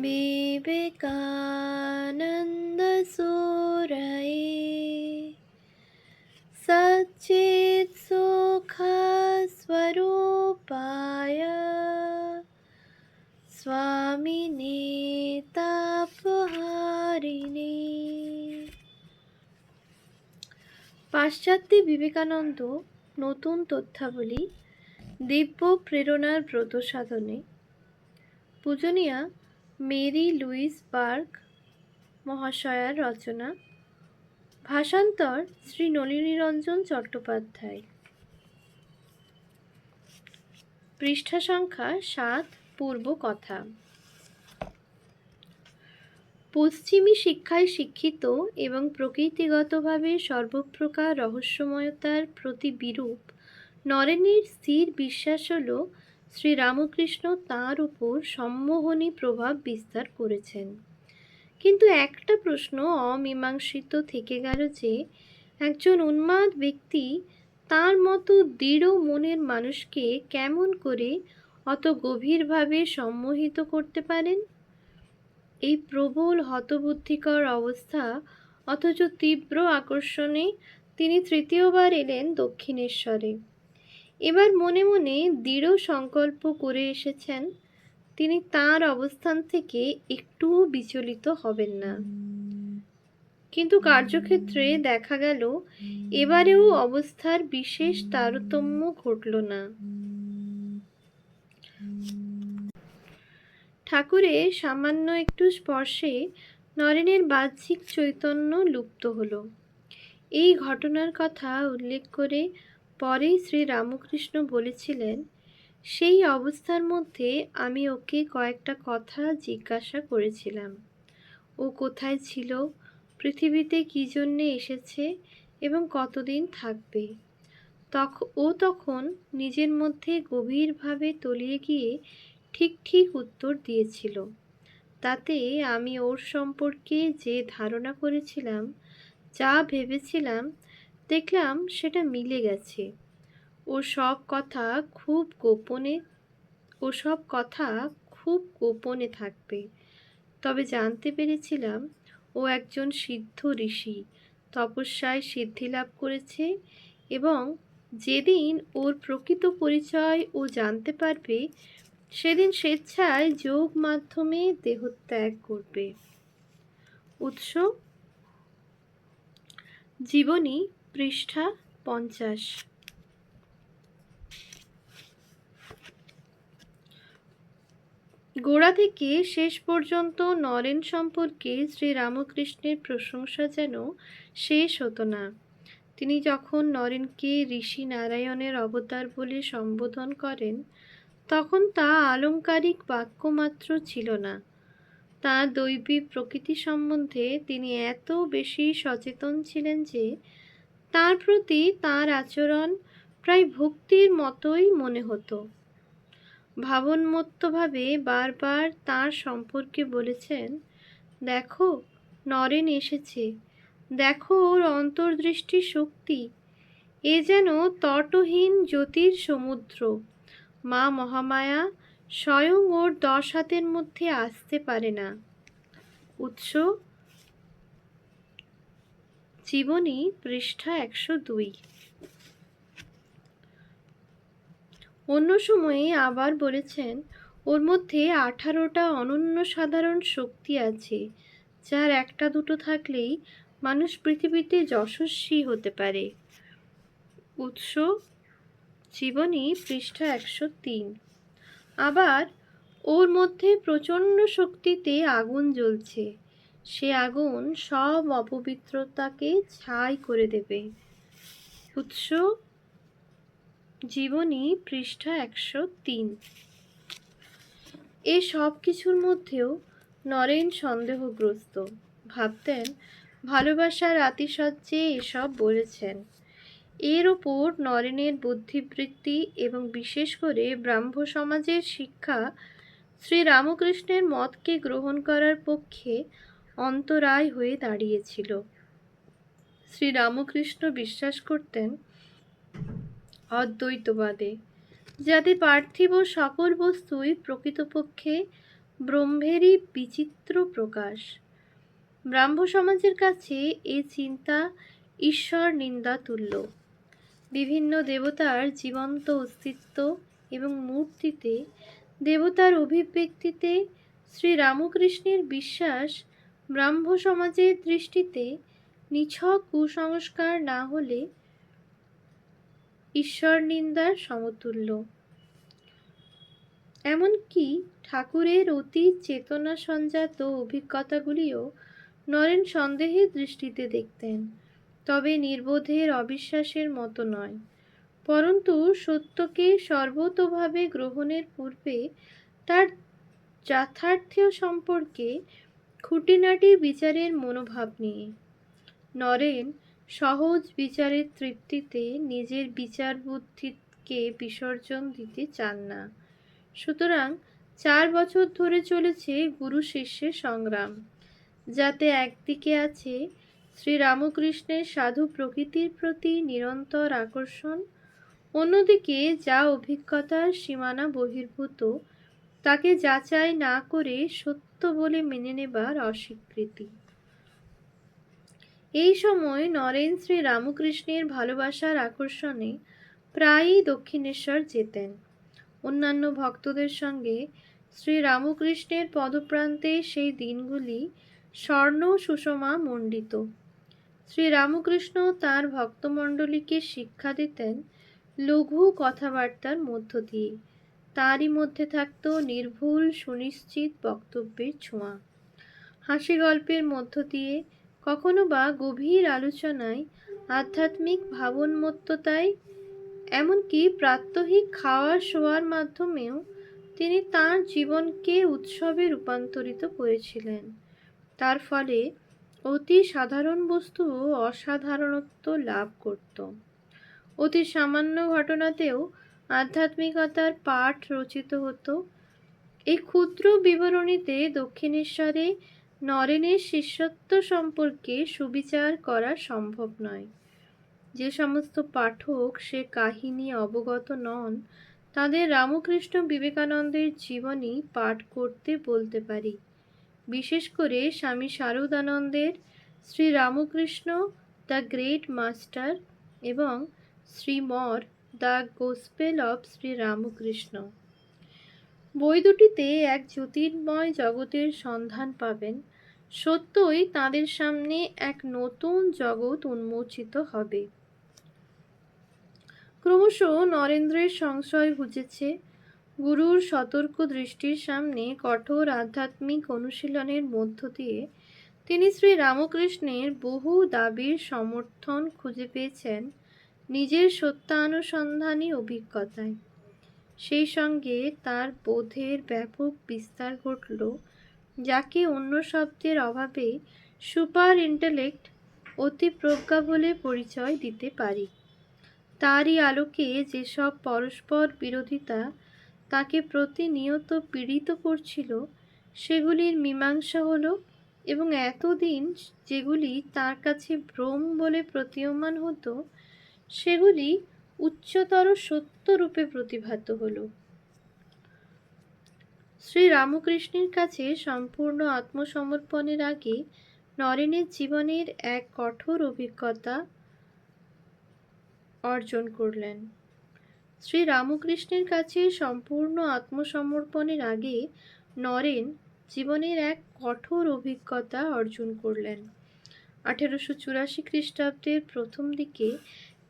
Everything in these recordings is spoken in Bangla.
विवेकानन्दसूरये सच्चित्सुखस्वरूपाय स्वामिने তাপহারিণী পাশ্চাত্যে বিবেকানন্দ নতুন তথ্যাবলী দিব্য প্রেরণার ব্রত সাধনে পূজনীয়া মেরি লুইস বার্গ মহাশয়ার রচনা। ভাষান্তর শ্রী নলিনীরঞ্জন চট্টোপাধ্যায়। পৃষ্ঠা সংখ্যা সাত, পূর্ব কথা। পশ্চিমী শিক্ষায় শিক্ষিত এবং প্রকৃতিগতভাবে সর্বপ্রকার রহস্যময়তার প্রতি বিরূপ, নরেনের স্থির বিশ্বাস হল শ্রীরামকৃষ্ণ তাঁর উপর সম্মোহনী প্রভাব বিস্তার করেছেন। কিন্তু একটা প্রশ্ন অমীমাংসিত থেকে গেল যে, একজন উন্মাদ ব্যক্তি তার মতো দৃঢ় মনের মানুষকে কেমন করে অত গভীরভাবে সম্মোহিত করতে পারেন? এই প্রবল হতবুদ্ধিকর অবস্থা, অথচ তীব্র আকর্ষণে তিনি তৃতীয়বার এলেন দক্ষিণেশ্বরে। এবার মনে মনে দৃঢ় সংকল্প করে এসেছেন, তিনি তার অবস্থান থেকে একটুও বিচলিত হবেন না। কিন্তু কার্যক্ষেত্রে দেখা গেল, এবারেও অবস্থার বিশেষ তারতম্য ঘটল না। ঠাকুরের সামান্য একটু স্পর্শে নরেনের বাহ্যিক চৈতন্য লুপ্ত হলো। এই ঘটনার কথা উল্লেখ করে পরেই শ্রী রামকৃষ্ণ বলেছিলেন, সেই অবস্থার মধ্যে আমি ওকে কয়েকটা কথা জিজ্ঞাসা করেছিলাম। ও কোথায় ছিল? পৃথিবীতে কী জন্যে এসেছে? এবং কতদিন থাকবে? তখ, ও তখন নিজের মধ্যে গভীরভাবে তলিয়ে গিয়ে ঠিক ঠিক উত্তর দিয়েছিল। তাতে আমি ওর সম্পর্কে যে ধারণা করেছিলাম, যা ভেবেছিলাম দেখলাম সেটা মিলে গেছে। ও সব কথা খুব গোপনে ও সব কথা খুব গোপনে থাকবে। তবে জানতে পেরেছিলাম ও একজন সিদ্ধ ঋষি, তপস্যায় সিদ্ধি লাভ করেছে এবং যেদিন ওর প্রকৃত পরিচয় ও জানতে পারবে, সেদিন স্বেচ্ছায় যোগ মাধ্যমে দেহত্যাগ করবে। উৎস, জীবনী পৃষ্ঠা পঞ্চাশ। গোড়া থেকে শেষ পর্যন্ত নরেন সম্পর্কে শ্রী রামকৃষ্ণের প্রশংসা যেন শেষ হতো না। তিনি যখন নরেনকে ঋষি নারায়ণের অবতার বলে সম্বোধন করেন, তখন তা আলংকারিক বাক্যমাত্র ছিল না। তাঁর দৈবী প্রকৃতি সম্বন্ধে তিনি এত বেশি সচেতন ছিলেন যে তার প্রতি তার আচরণ প্রায় ভক্তির মতোই মনে হতো। ভাবনমত্তভাবে বারবার তার সম্পর্কে বলেছেন, দেখো, নরেন এসেছে। দেখো ওর অন্তর্দৃষ্টি শক্তি। এ যেন তটহীন জ্যোতির সমুদ্র। মা মহামায়া স্বয়ং ওর দশ হাতের মধ্যে আসতে পারে না। উৎস জীবনী পৃষ্ঠা একশো দুই। অন্য সময়ে আবার বলেছেন, ওর মধ্যে আঠারোটা অনন্য সাধারণ শক্তি আছে, যার একটা দুটো থাকলেই মানুষ পৃথিবীতে যশস্বী হতে পারে। উৎস, জীবনী পৃষ্ঠা একশো তিন। আবার, ওর মধ্যে প্রচণ্ড শক্তিতে আগুন জ্বলছে সে আগুন সব অপবিত্রতাকে ছাই করে দেবে। উৎস, জীবনী পৃষ্ঠা একশো তিন। এ সব কিছুর মধ্যেও নরেন সন্দেহগ্রস্ত। ভাবতেন, ভালোবাসার আতিশয্যে এসব বলেছেন। এর ওপর নরেনের বুদ্ধিবৃত্তি এবং বিশেষ করে ব্রাহ্ম সমাজের শিক্ষা শ্রী রামকৃষ্ণের মতকে গ্রহণ করার পক্ষে অন্তরায় হয়ে দাঁড়িয়েছিল। শ্রী রামকৃষ্ণ বিশ্বাস করতেন অদ্বৈতবাদে, যাতে পার্থিব সকল বস্তুই প্রকৃতপক্ষে ব্রহ্মেরই বিচিত্র প্রকাশ। ব্রাহ্ম সমাজের কাছে এ চিন্তা ঈশ্বর নিন্দা তুল্য বিভিন্ন দেবতার জীবন্ত অস্তিত্ব এবং মূর্তিতে দেবতার অভিব্যক্তিতে শ্রী রামকৃষ্ণের বিশ্বাস ব্রাহ্ম সমাজের দৃষ্টিতে নিছক কুসংস্কার না হলে ঈশ্বর নিন্দার সমতুল্য। এমনকি ঠাকুরের অতি চেতনা সঞ্জাত অভিজ্ঞতাগুলিও নরেন সন্দেহের দৃষ্টিতে দেখতেন, তবে নির্বোধের অবিশ্বাসের মতো নয়। পরন্তু সত্যকে সর্বতোভাবে গ্রহণের পূর্বে তার যথার্থ্য সম্পর্কে খুঁটিনাটি বিচারের মনোভাব নিয়ে। নরেন সহজ বিচারের তৃপ্তিতে নিজের বিচার বুদ্ধিকে বিসর্জন দিতে চান না। সুতরাং চার বছর ধরে চলেছে গুরু শিষ্যের সংগ্রাম। যাতে একদিকে আছে শ্রীরামকৃষ্ণের সাধু প্রকৃতির প্রতি নিরন্তর আকর্ষণ, অন্যদিকে যা অভিজ্ঞতার সীমানা বহির্ভূত, তাকে যাচাই না করে সত্য বলে মেনে নেবার অস্বীকৃতি। এই সময় নরেন শ্রী রামকৃষ্ণের ভালোবাসার আকর্ষণে প্রায়ই দক্ষিণেশ্বর যেতেন। অন্যান্য ভক্তদের সঙ্গে শ্রী রামকৃষ্ণের পদপ্রান্তে সেই দিনগুলি স্বর্ণ সুষমা মণ্ডিত। শ্রী রামকৃষ্ণ তাঁর ভক্তমণ্ডলীকে শিক্ষা দিতেন, লঘু কথাবার্তার মধ্য দিয়ে। তারই মধ্যে থাকত নির্ভুল, সুনিশ্চিত বক্তব্যের ছোঁয়া। হাসি গল্পের মধ্য দিয়ে কখনো বা গভীর আলোচনায় আধ্যাত্মিক ভাবনমত্ততায়, এমনকি প্রাত্যহিক খাওয়া শোয়ার মাধ্যমেও তিনি তাঁর জীবনকে উৎসবে রূপান্তরিত করেছিলেন। তার ফলে অতি সাধারণ বস্তু অসাধারণত্ব লাভ করত। অতি সামান্য ঘটনাতেও আধ্যাত্মিকতার পাঠ রচিত হতো। এই ক্ষুদ্র বিবরণীতে দক্ষিণেশ্বরে নরেনের শিষ্যত্ব সম্পর্কে সুবিচার করা সম্ভব নয়। যে সমস্ত পাঠক সে কাহিনী অবগত নন, তাদের রামকৃষ্ণ বিবেকানন্দের জীবনী পাঠ করতে বলতে পারি। বিশেষ করে Swami শারদানন্দের Sri Ramakrishna the great master এবং শ্রীমর the gospel of Sri Ramakrishna. বই দুটিতে এক জ্যোতির্ময় জগতের সন্ধান পাবেন। সত্যই তাদের সামনে এক নতুন জগৎ উন্মোচিত হবে। ক্রমশ নরেন্দ্রের সংশয় বুঝেছে। গুরুর সতর্ক দৃষ্টির সামনে কঠোর আধ্যাত্মিক অনুশীলনের মধ্য দিয়ে তিনি শ্রী রামকৃষ্ণের বহু দাবির সমর্থন খুঁজে পেয়েছেন। নিজের সত্যানুসন্ধানী অভিজ্ঞতায়। সেই সঙ্গে তার বোধের ব্যাপক বিস্তার ঘটল, যাকে অন্য শব্দের অভাবে সুপার ইন্টেলেক্ট অতি প্রজ্ঞা বলে পরিচয় দিতে পারি। তারই আলোকে যেসব পরস্পর বিরোধিতা তাকে প্রতিনিয়ত পীড়িত করছিল, সেগুলির মীমাংসা হলো এবং এতদিন যেগুলি তার কাছে ভ্রম বলে প্রতীয়মান হতো সেগুলি উচ্চতর সত্যরূপে প্রতিভাত হলো। শ্রী রামকৃষ্ণের কাছে সম্পূর্ণ আত্মসমর্পণের আগে নরেনের জীবনের এক কঠোর অভিজ্ঞতা অর্জন করলেন। শ্রী রামকৃষ্ণের কাছে সম্পূর্ণ আত্মসমর্পণের আগে নরেন জীবনের এক কঠোর অভিজ্ঞতা অর্জন করলেন। আঠেরোশো চুরাশি খ্রিস্টাব্দের প্রথম দিকে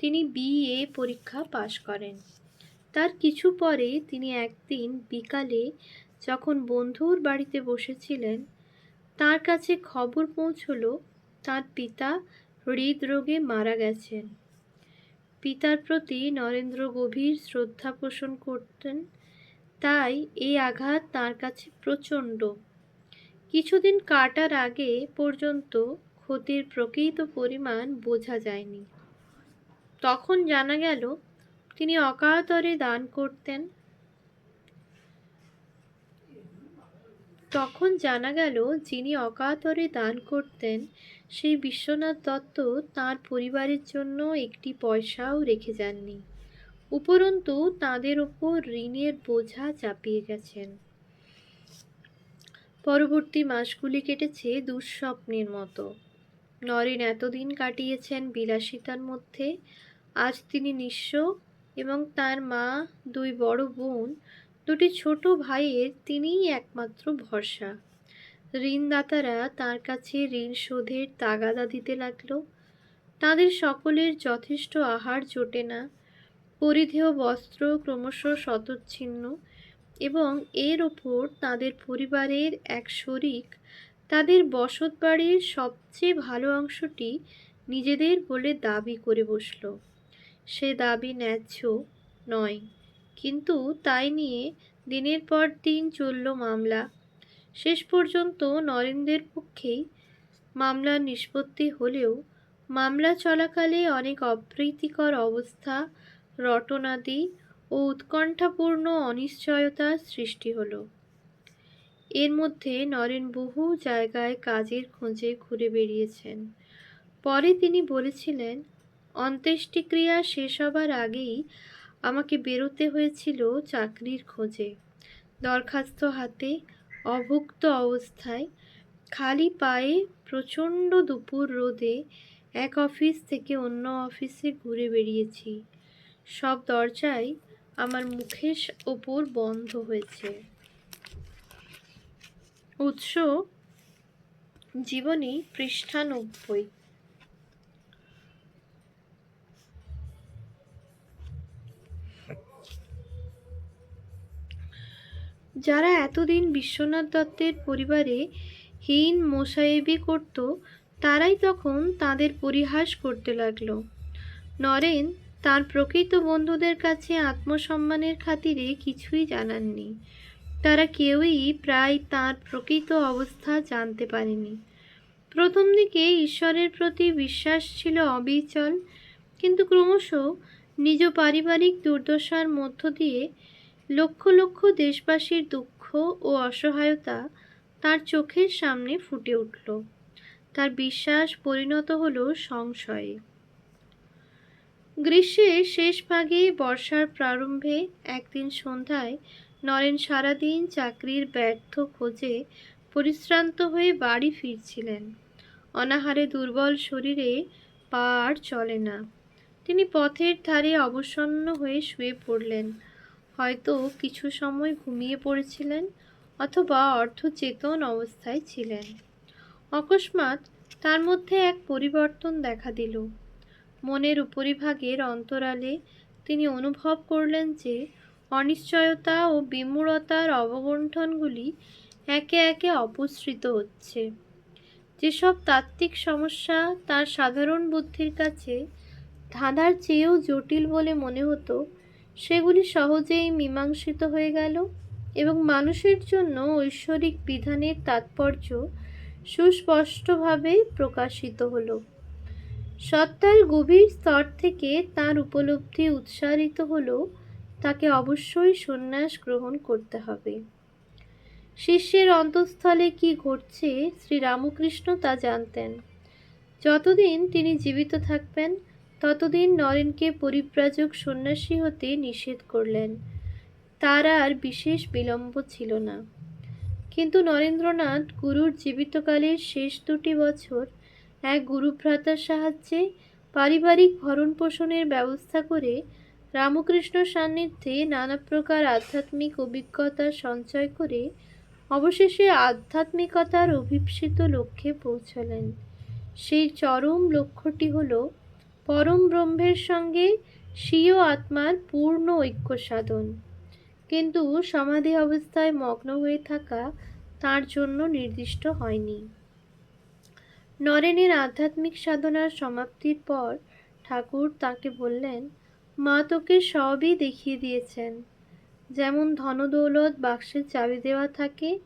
তিনি বিএ পরীক্ষা পাশ করেন। তার কিছু পরে তিনি একদিন বিকালে যখন বন্ধুর বাড়িতে বসেছিলেন, তার কাছে খবর পৌঁছল তার পিতা হৃদরোগে মারা গেছেন। পিতার প্রতি নরেন্দ্র গভীর শ্রদ্ধা পোষণ করতেন, তাই এই আঘাত তার কাছে প্রচণ্ড। কিছুদিন কাটার আগে পর্যন্ত ক্ষতির প্রকৃত পরিমাণ বোঝা যায়নি। তখন জানা গেল, তিনি অকাতরে দান করতেন। তখন জানা গেল, যিনি অকাতরে দান করতেন, সেই বিশ্বনাথ দত্ত তার পরিবারের জন্য একটি পয়সাও রেখে যাননি। উপরন্তু তাদের ওপর ঋণের বোঝা চাপিয়ে গেছেন। পরবর্তী মাসগুলি কেটেছে দুঃস্বপ্নের মতো। নরেন এতদিন কাটিয়েছেন বিলাসিতার মধ্যে আজ তিনি নিঃস্ব এবং তার মা, দুই বড় বোন, দুটি ছোট ভাইয়ের তিনিই একমাত্র ভরসা। ঋণদাতারা তার কাছে ঋণ শোধের তাগাদা দিতে লাগল। তাদের সকলের যথেষ্ট আহার জোটে না। পরিধেয় বস্ত্র ক্রমশ শতচ্ছিন্ন এবং এর ওপর তাদের পরিবারের এক শরিক তাদের বসত বাড়ির সবচেয়ে ভালো অংশটি নিজেদের বলে দাবি করে বসল। সে দাবি ন্যায্য নয়। কিন্তু তাই নিয়ে দিনের পর দিন চলল মামলা। শেষ পর্যন্ত নরেন্দ্রের পক্ষেই মামলার নিষ্পত্তি হলেও মামলা চলাকালে অনেক অপ্রীতিকর অবস্থা, রটনাদি ও উৎকণ্ঠাপূর্ণ অনিশ্চয়তার সৃষ্টি হলো। এর মধ্যে নরেন বহু জায়গায় কাজের খোঁজে ঘুরে বেরিয়েছেন পরে তিনি বলেছিলেন অন্ত্যেষ্টিক্রিয়া শেষ হবার আগেই আমাকে বেরোতে হয়েছিল চাকরির খোঁজে। দরখাস্ত হাতে অভুক্ত অবস্থায় খালি পায়ে প্রচণ্ড দুপুর রোদে এক অফিস থেকে অন্য অফিসে ঘুরে বেরিয়েছি সব দরজাই আমার মুখের ওপর বন্ধ হয়েছে। উৎস জীবনী পৃষ্ঠা নব্বই যারা এতদিন বিশ্বনাথ দত্তের পরিবারে হীন মোসায়েবি করত, তারাই তখন তাদের পরিহাস করতে লাগল। নরেন তার প্রকৃত বন্ধুদের কাছে আত্মসম্মানের খাতিরে কিছুই জানাননি। তারা কেউই প্রায় তার প্রকৃত অবস্থা জানতে পারেনি। প্রথম দিকে ঈশ্বরের প্রতি বিশ্বাস ছিল অবিচল, কিন্তু ক্রমশ নিজ পারিবারিক দুর্দশার মধ্য দিয়ে লক্ষ লক্ষ দেশবাসীর দুঃখ ও অসহায়তা তার চোখের সামনে ফুটে উঠল। তার বিশ্বাস পরিণত হল সংশয়ে। গ্রীষ্মের শেষ ভাগে বর্ষার প্রারম্ভে একদিন সন্ধ্যায় নরেন সারাদিন চাকরির ব্যর্থ খোঁজে পরিশ্রান্ত হয়ে বাড়ি ফিরছিলেন। অনাহারে দুর্বল শরীরে পা আর চলে না। তিনি পথের ধারে অবসন্ন হয়ে শুয়ে পড়লেন। হয়তো কিছু সময় ঘুমিয়ে পড়েছিলেন অথবা অর্ধচেতন অবস্থায় ছিলেন। অকস্মাৎ তার মধ্যে এক পরিবর্তন দেখা দিল। মনের উপরিভাগের অন্তরালে তিনি অনুভব করলেন যে অনিশ্চয়তা ও বিমূঢ়তার অবগণ্ঠনগুলি একে একে অপসৃত হচ্ছে। যেসব তাত্ত্বিক সমস্যা তার সাধারণ বুদ্ধির কাছে ধাঁধার চেয়েও জটিল বলে মনে হতো সেগুলি সহজেই মীমাংসিত হয়ে গেল এবং মানুষের জন্য ঐশ্বরিক বিধানের তাৎপর্য সুস্পষ্টভাবে প্রকাশিত হলো। সত্তার গভীর স্তর থেকে তার উপলব্ধি উৎসারিত হলো, তাকে অবশ্যই সন্ন্যাস গ্রহণ করতে হবে। শিষ্যের অন্তঃস্থলে কি ঘটছে শ্রী রামকৃষ্ণ তা জানতেন। যতদিন তিনি জীবিত থাকবেন ততদিন নরেনকে পরিব্রাজক সন্ন্যাসী হতে নিষেধ করলেন। তার আর বিশেষ বিলম্ব ছিল না। কিন্তু নরেন্দ্রনাথ গুরুর জীবিতকালের শেষ দুটি বছর এক গুরুভ্রাতার সাহায্যে পারিবারিক ভরণ পোষণের ব্যবস্থা করে রামকৃষ্ণ সান্নিধ্যে নানা প্রকার আধ্যাত্মিক অভিজ্ঞতা সঞ্চয় করে অবশেষে আধ্যাত্মিকতার অভিপ্সিত লক্ষ্যে পৌঁছালেন। সেই চরম লক্ষ্যটি হল পরম ব্রহ্মের সঙ্গে স্বীয় আত্মার পূর্ণ ঐক্য সাধন। কিন্তু সমাধি অবস্থায় মগ্ন হয়ে থাকা তার জন্য নির্দিষ্ট হয়নি। নরেনের আধ্যাত্মিক সাধনার সমাপ্তির পর ঠাকুর তাকে বললেন, মা তোকে সবই দেখিয়ে দিয়েছেন। যেমন ধনদৌলত বাক্সের চাবি দেওয়া থাকে,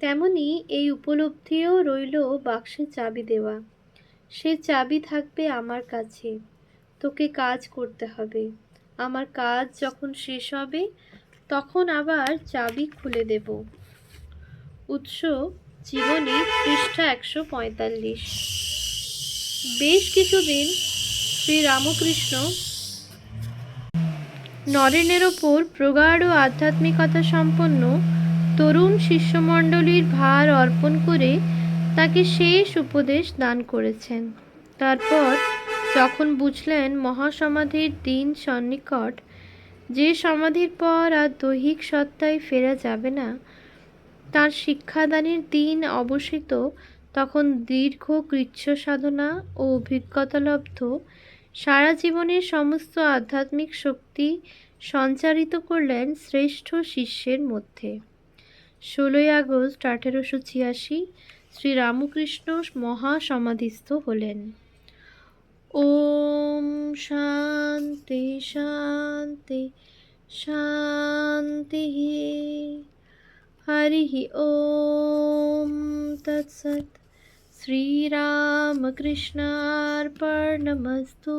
তেমনি এই উপলব্ধিও রইল বাক্সের চাবি দেওয়া। সে চাবি থাকবে আমার কাছে। তোকে কাজ করতে হবে। আমার কাজ যখন শেষ হবে, তখন আবার চাবি খুলে দেব। উৎস, জীবনী পৃষ্ঠা একশো পঁয়তাল্লিশ। বেশ কিছুদিন শ্রী রামকৃষ্ণ নরেনের ওপর প্রগাঢ় আধ্যাত্মিকতা সম্পন্ন তরুণ শিষ্যমণ্ডলীর ভার অর্পণ করে তাকে শেষ উপদেশ দান করেছেন। তারপর যখন বুঝলেন মহাসমাধির দিন সন্নিকট, যে সমাধির পর আর দৈহিক সত্তায় ফেরা যাবে না, তার শিক্ষাদানের দিন অবসিত, তখন দীর্ঘ কৃচ্ছ সাধনা ও অভিজ্ঞতালব্ধ সারা জীবনের সমস্ত আধ্যাত্মিক শক্তি সঞ্চারিত করলেন শ্রেষ্ঠ শিষ্যের মধ্যে। ষোলোই আগস্ট আঠেরোশো ছিয়াশি শ্রীরামকৃষ্ণ মহাসমাধিস্থ হলেন। ওম শান্তি শান্তি শান্তি হরি ওম তৎসৎ। শ্রীরামকৃষ্ণার্পণমস্তু।